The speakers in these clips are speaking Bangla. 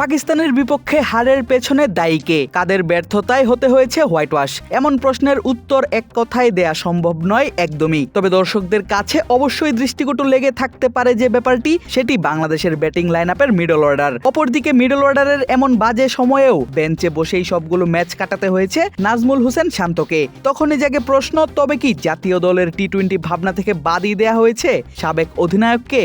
পাকিস্তানের বিপক্ষে হারের পেছনে দায়ী কে? কাদের ব্যর্থতায় হতে হয়েছে হোয়াইট ওয়াশ এমন প্রশ্নের উত্তর এক কথায় দেয়া সম্ভব নয় একদমই। তবে দর্শকদের কাছে অবশ্যই দৃষ্টিকটু লেগে থাকতে পারে যে ব্যাপারটি, সেটি বাংলাদেশের ব্যাটিং লাইন আপের মিডল অর্ডার অপরদিকে মিডল অর্ডারের এমন বাজে সময়েও বেঞ্চে বসেই সবগুলো ম্যাচ কাটাতে হয়েছে নাজমুল হোসেন শান্তকে। তখনই জাগে প্রশ্ন, তবে কি জাতীয় দলের টি টোয়েন্টি ভাবনা থেকে বাদই দেয়া হয়েছে? সাবেক অধিনায়ককে?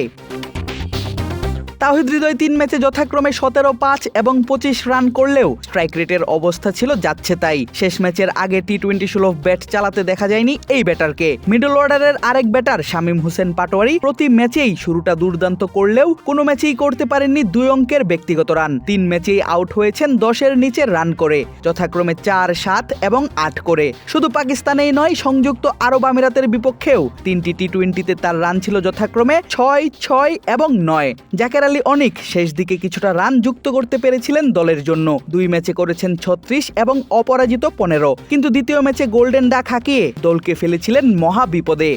তাহিদ হৃদয় তিন ম্যাচে যথাক্রমে সতেরো পাঁচ এবং পঁচিশ রান করলেও স্ট্রাইক রেটের অবস্থা ছিল যাচ্ছে তাই। শেষ ম্যাচের আগে টি টোয়েন্টি সুলভ ব্যাট চালাতে দেখা যায়নি এই ব্যাটারকে। মিডল অর্ডারের আরেক ব্যাটার শামীম হোসেন পাটোয়ারি প্রতি ম্যাচেই শুরুটা দুর্দান্ত করলেও কোনো ম্যাচেই করতে পারেননি দুই অঙ্কের ব্যক্তিগত রান। তিন ম্যাচেই আউট হয়েছেন দশের নিচে রান করে, যথাক্রমে চার, সাত এবং আট করে। শুধু পাকিস্তানেই নয়, সংযুক্ত আরব আমিরাতের বিপক্ষেও তিনটি টি টোয়েন্টিতে তার রান ছিল যথাক্রমে ছয় ছয় এবং নয়। জাকের আলী অনিক শেষ দিকে কিছুটা রান যুক্ত করতে পেরেছিলেন দলের জন্য। দুই ম্যাচে করেছেন ছত্রিশ এবং অপরাজিত পনেরো। কিন্তু দ্বিতীয় ম্যাচে গোল্ডেন ডাক হাঁকিয়ে দলকে ফেলেছিলেন মহা বিপদে।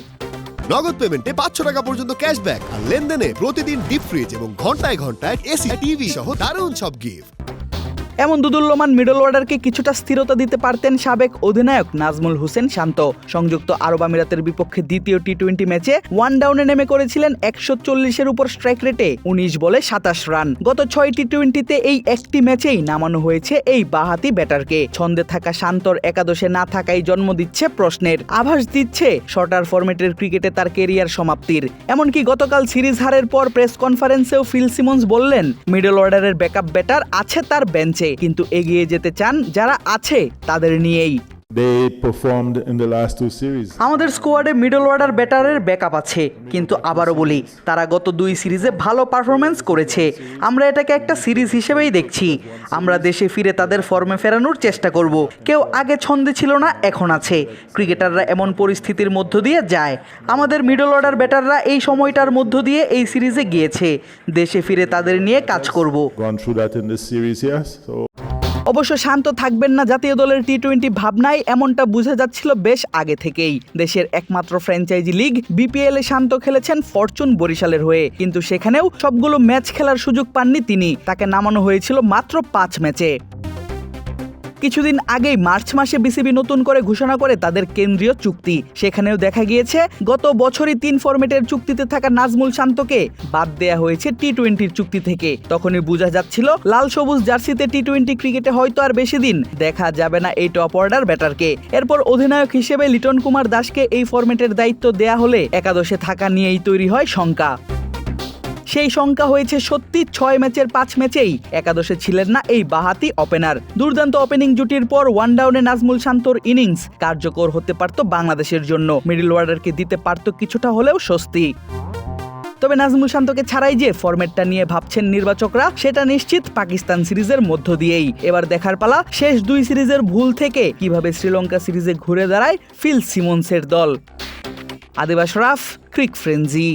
নগদ পেমেন্টে পাঁচশো টাকা পর্যন্ত ক্যাশব্যাক আর লেনদেনে প্রতিদিন ডিপ ফ্রিজ এবং ঘন্টায় ঘন্টায় এসি, টিভি সহ দারুণ সব গিফট এমন দুদুল্যমান মিডল অর্ডারকে কিছুটা স্থিরতা দিতে পারতেন সাবেক অধিনায়ক নাজমুল হোসেন শান্ত। সংযুক্ত আরব আমিরাতের বিপক্ষে দ্বিতীয় টি টোয়েন্টি ম্যাচে ওয়ান ডাউনে নেমে করেছিলেন একশো চল্লিশের উপর স্ট্রাইক রেটে উনিশ বলে সাতাশ রান। গত ছয় টি টোয়েন্টিতে এই একটি ম্যাচেই নামানো হয়েছে এই বাহাতি ব্যাটারকে। ছন্দে থাকা শান্তর একাদশে না থাকাই জন্ম দিচ্ছে প্রশ্নের। আভাস দিচ্ছে শর্টার ফরম্যাটের ক্রিকেটে তার কেরিয়ার সমাপ্তির। এমনকি গতকাল সিরিজ হারের পর প্রেস কনফারেন্সেও ফিল সিমন্স বললেন মিডল অর্ডারের ব্যাকআপ ব্যাটার আছে তার বেঞ্চে কিন্তু এগিয়ে যেতে চান যারা আছে তাদের নিয়েই। They performed in the last two series. আমাদের স্কোয়াডে মিডল অর্ডার ব্যাটারের ব্যাকআপ আছে। কিন্তু আবারও বলি তারা গত দুই সিরিজে ভালো পারফরমেন্স করেছে। আমরা এটাকে একটা সিরিজ হিসেবেই দেখছি। আমরা দেশে ফিরে তাদের ফর্মে ফেরানোর চেষ্টা করব। কেউ আগে ছন্দে ছিল না এখন আছে। ক্রিকেটাররা এমন পরিস্থিতির মধ্য দিয়ে যায়। আমাদের মিডল অর্ডার ব্যাটাররা এই সময়টার মধ্য দিয়ে এই সিরিজে গিয়েছে। দেশে ফিরে তাদের নিয়ে কাজ করব। অবশ্য শান্ত থাকবেন না জাতীয় দলের টি টোয়েন্টি ভাবনায়, এমনটা বোঝা যাচ্ছিল বেশ আগে থেকেই। দেশের একমাত্র ফ্র্যাঞ্চাইজি লিগ, বিপিএল এ শান্ত খেলেছেন ফরচুন বরিশালের হয়ে। কিন্তু সেখানেও সবগুলো ম্যাচ খেলার সুযোগ পাননি তিনি। তাকে নামানো হয়েছিল মাত্র পাঁচ ম্যাচে। কিছুদিন আগেই মার্চ মাসে বিসিবি নতুন করে ঘোষণা করে তাদের কেন্দ্রীয় চুক্তি। সেখানেও দেখা গিয়েছে, গত বছরই তিন ফরম্যাটের চুক্তিতে থাকা নাজমুল শান্তকে বাদ দেয়া হয়েছে টি টোয়েন্টির চুক্তি থেকে। তখনই বোঝা যাচ্ছিল, লাল সবুজ জার্সিতে টি টোয়েন্টি ক্রিকেটে হয়তো আর বেশি দিন দেখা যাবে না এই টপ অর্ডার ব্যাটারকে। এরপর অধিনায়ক হিসেবে লিটন কুমার দাসকে এই ফরম্যাটের দায়িত্ব দেয়া হলে একাদশে থাকা নিয়েই তৈরি হয় শঙ্কা। সেই সংখ্যা হয়েছে সত্যি ছয় ম্যাচের পাঁচ ম্যাচেই। একাদশে ছিলেন না এই বাহাতি ওপেনার দুর্দান্ত ওপেনিং জুটির পর ওয়ান ডাউনে নাজমুল শান্তর ইনিংস কার্যকর হতে পারত বাংলাদেশের জন্য। মিডল অর্ডারকে দিতে পারত কিছুটা হলেও স্বস্তি। তবে নাজমুল শান্তকে ছাড়াই যে ফরম্যাটটা নিয়ে ভাবছেন নির্বাচকরা, সেটা নিশ্চিত পাকিস্তান সিরিজের মধ্য দিয়েই। এবার দেখার পালা, শেষ দুই সিরিজের ভুল থেকে কীভাবে শ্রীলঙ্কা সিরিজে ঘুরে দাঁড়ায় ফিল সিমন্সের দল। আদিবাস রাফ, ক্রিক ফ্রেঞ্জি